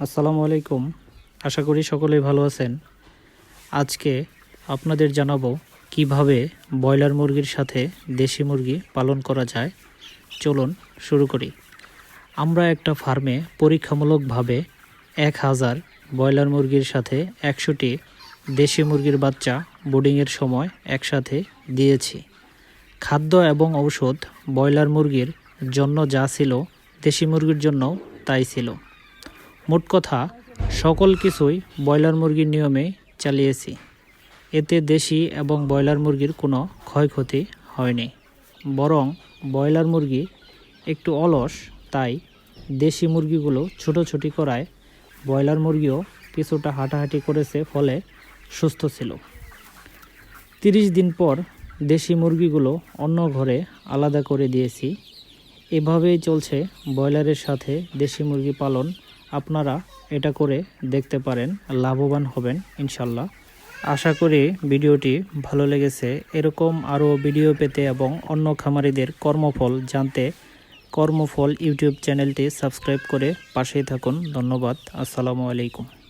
আসসালামু আলাইকুম। আশা করি সকলেই ভালো আছেন। আজকে আপনাদের জানাব কীভাবে ব্রয়লার মুরগির সাথে দেশি মুরগি পালন করা যায়। চলুন শুরু করি। আমরা একটা ফার্মে পরীক্ষামূলকভাবে এক হাজার ব্রয়লার মুরগির সাথে একশোটি দেশি মুরগির বাচ্চা বোর্ডিংয়ের সময় একসাথে দিয়েছি। খাদ্য এবং ঔষধ ব্রয়লার মুরগির জন্য যা ছিল দেশি মুরগির জন্য তাই ছিল। মোট কথা, সকল কিছুই ব্রয়লার মুরগির নিয়মে চালিয়েছি। এতে দেশি এবং ব্রয়লার মুরগির কোনো ক্ষয়ক্ষতি হয়নি। বরং ব্রয়লার মুরগি একটু অলস, তাই দেশি মুরগিগুলো ছোটোছুটি করায় ব্রয়লার মুরগিও কিছুটা হাঁটাহাঁটি করেছে ফলে সুস্থ ছিল। তিরিশ দিন পর দেশি মুরগিগুলো অন্য ঘরে আলাদা করে দিয়েছি। এভাবেই চলছে ব্রয়লারের সাথে দেশি মুরগি পালন আপনারা এটা করে দেখতে পারেন, লাভবান হবেন, ইনশাল্লাহ। আশা করি ভিডিওটি ভালো লেগেছে। এরকম আরও ভিডিও পেতে এবং অন্য খামারিদের কর্মফল জানতে কর্মফল ইউটিউব চ্যানেলটি সাবস্ক্রাইব করে পাশেই থাকুন। ধন্যবাদ। আসসালামু আলাইকুম।